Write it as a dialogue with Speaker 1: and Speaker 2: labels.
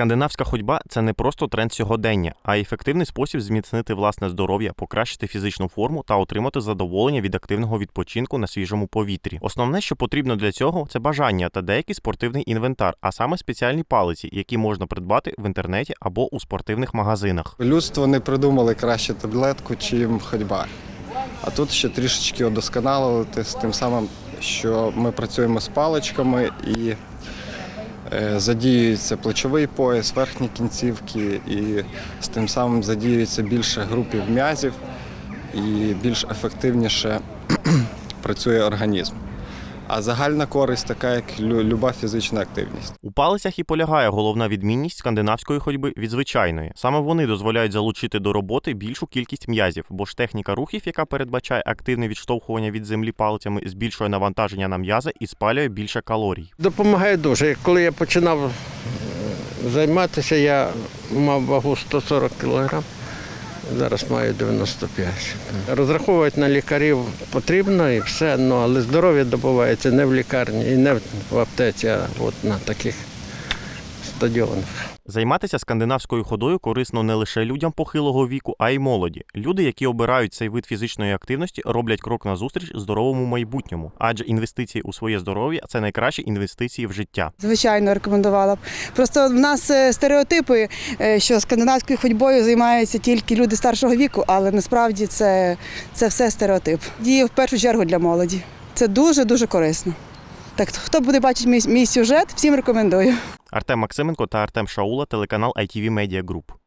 Speaker 1: Скандинавська ходьба це не просто тренд сьогодення, а ефективний спосіб зміцнити власне здоров'я, покращити фізичну форму та отримати задоволення від активного відпочинку на свіжому повітрі. Основне, що потрібно для цього, це бажання та деякий спортивний інвентар, а саме спеціальні палиці, які можна придбати в інтернеті або у спортивних магазинах.
Speaker 2: Людство не придумали краще таблетку, чим ходьба. А тут ще трішечки удосконалити з тим самим, що ми працюємо з паличками і задіюється плечовий пояс, верхні кінцівки, і з тим самим задіюється більше групів м'язів і більш ефективніше працює організм. А загальна користь така, як люба фізична активність.
Speaker 1: У палицях і полягає головна відмінність скандинавської ходьби від звичайної. Саме вони дозволяють залучити до роботи більшу кількість м'язів, бо ж техніка рухів, яка передбачає активне відштовхування від землі палицями, збільшує навантаження на м'язи і спалює більше калорій.
Speaker 3: Допомагає дуже. Коли я починав е, займатися, я мав вагу 140 кг, зараз маю 95. Розраховувати на лікарів потрібно і все, ну, але здоров'я добувається не в лікарні і не в аптеці, а от на таких стадіонах.
Speaker 1: Займатися скандинавською ходою корисно не лише людям похилого віку, а й молоді. Люди, які обирають цей вид фізичної активності, роблять крок назустріч здоровому майбутньому, адже інвестиції у своє здоров'я це найкращі інвестиції в життя.
Speaker 4: Звичайно, рекомендувала б. Просто в нас е, стереотипи, е, що скандинавською ходьбою займаються тільки люди старшого віку, але насправді це, це все стереотип. Діє в першу чергу для молоді. Це дуже дуже корисно. Так, хто буде бачити мій, мій сюжет, всім рекомендую.
Speaker 1: Артем Максименко та Артем Шаула, телеканал ITV Media Group.